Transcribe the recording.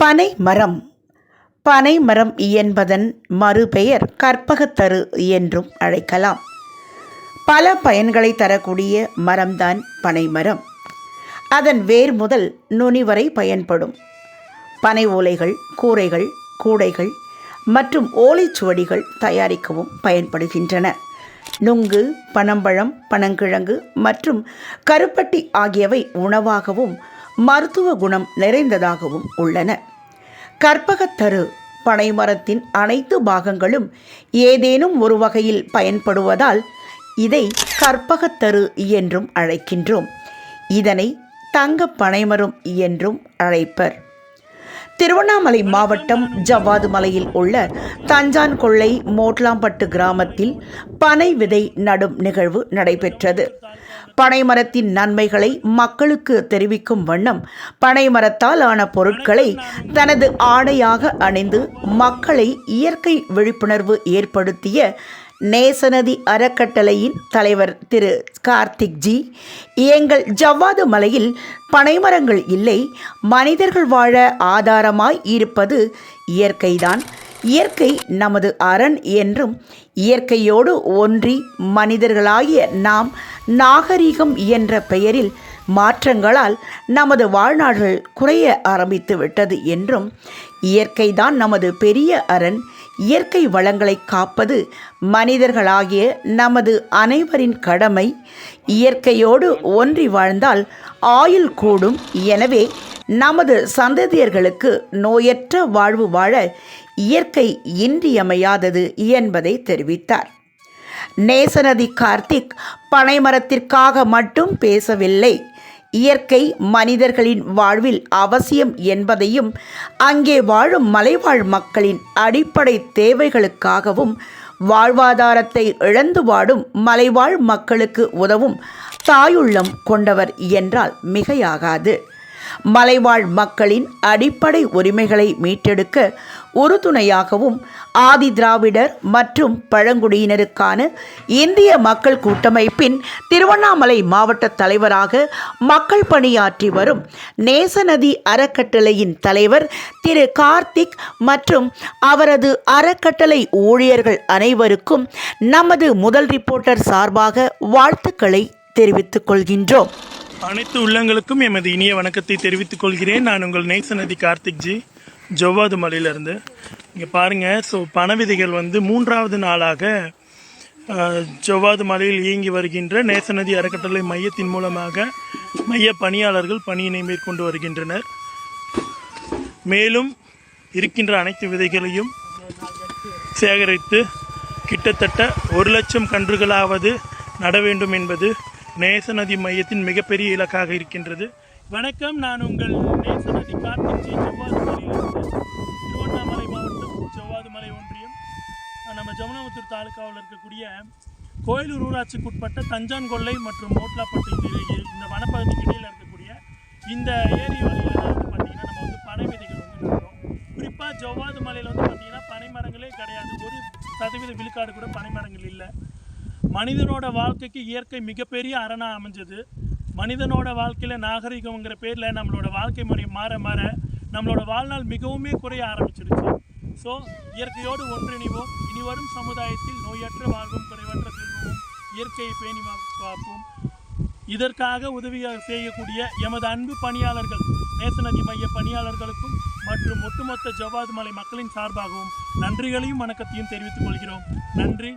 பனை மரம் பனை மரம் என்பதன் மறுபெயர் கற்பகத்தரு என்றும் அழைக்கலாம். பல பயன்களை தரக்கூடிய மரம்தான் பனை மரம் அதன் வேர் முதல் நுனி வரை பயன்படும். பனை ஓலைகள் கூரைகள் கூடைகள் மற்றும் ஓலைச்சுவடிகள் தயாரிக்கவும் பயன்படுகின்றன. நுங்கு பனம்பழம் பனங்கிழங்கு மற்றும் கருப்பட்டி ஆகியவை உணவாகவும் மருத்துவ குணம் நிறைந்ததாகவும் உள்ளன. கற்பகத்தரு பனைமரத்தின் அனைத்து பாகங்களும் ஏதேனும் ஒரு வகையில் பயன்படுவதால் இதை கற்பகத்தரு என்றும் அழைக்கின்றோம். இதனை தங்க பனைமரம் என்றும் அழைப்பர். திருவண்ணாமலை மாவட்டம் ஜவ்வாது மலையில் உள்ள தஞ்சான் கொள்ளை மோட்லாம்பட்டு கிராமத்தில் பனை விதை நடும் நிகழ்வு நடைபெற்றது. பனைமரத்தின் நன்மைகளை மக்களுக்கு தெரிவிக்கும் வண்ணம் பனைமரத்தால் ஆன பொருட்களை தனது ஆடையாக அணிந்து மக்களை இயற்கை விழிப்புணர்வு ஏற்படுத்திய நேசநதி அறக்கட்டளையின் தலைவர் திரு கார்த்திக் ஜி எங்கள் ஜவ்வாது மலையில் பனைமரங்கள் இல்லை மனிதர்கள் வாழ ஆதாரமாய் இருப்பது இயற்கைதான். இயற்கை நமது அரண் என்றும் இயற்கையோடு ஒன்றி மனிதர்களாகிய நாம் நாகரிகம் என்ற பெயரில் மாற்றங்களால் நமது வாழ்நாள்கள் குறைய ஆரம்பித்து விட்டது என்றும் இயற்கைதான் நமது பெரிய அரண் இயற்கை வளங்களை காப்பது மனிதர்களாகிய நமது அனைவரின் கடமை இயற்கையோடு ஒன்றி வாழ்ந்தால் ஆயுள் கூடும். எனவே நமது சந்ததியர்களுக்கு நோயற்ற வாழ்வு வாழ இயற்கை இன்றியமையாதது என்பதை தெரிவித்தார். நேசநதி கார்த்திக் பனைமரத்திற்காக மட்டும் பேசவில்லை. இயற்கை மனிதர்களின் வாழ்வில் அவசியம் என்பதையும் அங்கே வாழும் மலைவாழ் மக்களின் அடிப்படை தேவைகளுக்காகவும் வாழ்வாதாரத்தை இழந்து வாடும் மலைவாழ் மக்களுக்கு உதவும் தாயுள்ளம் கொண்டவர் என்றால் மிகையாகாது. மலைவாழ் மக்களின் அடிப்படை உரிமைகளை மீட்டெடுக்க உறுதுணையாகவும் ஆதி திராவிடர் மற்றும் பழங்குடியினருக்கான இந்திய மக்கள் கூட்டமைப்பின் திருவண்ணாமலை மாவட்ட தலைவராக மக்கள் பணியாற்றி வரும் நேசநதி அறக்கட்டளையின் தலைவர் திரு கார்த்திக் மற்றும் அவரது அறக்கட்டளை ஊழியர்கள் அனைவருக்கும் நமது முதல் ரிப்போர்ட்டர் சார்பாக வாழ்த்துக்களை தெரிவித்துக் கொள்கின்றோம். அனைத்து உள்ளங்களுக்கும் எமது இனிய வணக்கத்தை தெரிவித்துக் கொள்கிறேன். நான் உங்கள் நேசநதி கார்த்திக் ஜி ஜவ்வாது மலையிலேருந்து. இங்கே பாருங்கள் ஸோ பணவிதிகள் வந்து மூன்றாவது நாளாக ஜவ்வாது மலையில் இயங்கி வருகின்ற நேசநதி அறக்கட்டளை மையத்தின் மூலமாக மைய பணியாளர்கள் பணியினை மேற்கொண்டு வருகின்றனர். மேலும் இருக்கின்ற அனைத்து விதைகளையும் சேகரித்து கிட்டத்தட்ட ஒரு லட்சம் கன்றுகளாவது நட வேண்டும் என்பது நேசநதி மையத்தின் மிகப்பெரிய இலக்காக இருக்கின்றது. வணக்கம் நான் உங்கள் நேசநதி கார்த்திகை செவ்வாது மலையிலிருந்து திருவண்ணாமலை மாவட்டம் செவ்வாது மலை ஒன்றியம் நம்ம ஜமுனாமுத்தூர் தாலுக்காவில் இருக்கக்கூடிய கோயிலூர் ஊராட்சிக்குட்பட்ட தஞ்சான்கொல்லை மற்றும் மோட்லாப்பட்டு இந்த இந்த வனப்பகுதிக்கு இடையில் இருக்கக்கூடிய இந்த ஏரி வழியில் வந்து பார்த்திங்கன்னா நம்ம வந்து பனை விதைகள் வந்து நடுறோம். குறிப்பாக ஜவ்வாது மலையில் வந்து பார்த்திங்கன்னா பனை மரங்களே கிடையாது. ஒரு சதவீத விழுக்காடு கூட பனை மரங்கள் இல்லை. மனிதனோட வாழ்க்கைக்கு இயற்கை மிகப்பெரிய அரணாக அமைஞ்சது. மனிதனோட வாழ்க்கையில் நாகரிகம்ங்கிற பேரில் நம்மளோட வாழ்க்கை முறை மாற மாற நம்மளோட வாழ்நாள் மிகவுமே குறைய ஆரம்பிச்சிருச்சு. ஸோ இயற்கையோடு ஒன்றிணைவோம். இனி வரும் சமுதாயத்தில் நோயற்ற வாழ்வும் குறைவற்ற செல்வமும் இயற்கையை பேணி பார்ப்போம் காப்போம். இதற்காக உதவி செய்யக்கூடிய எமது அன்பு பணியாளர்கள் நேசநதி மைய பணியாளர்களுக்கும் மற்றும் ஒட்டுமொத்த ஜவ்வாது மலை மக்களின் சார்பாகவும் நன்றிகளையும் வணக்கத்தையும் தெரிவித்துக் கொள்கிறோம். நன்றி.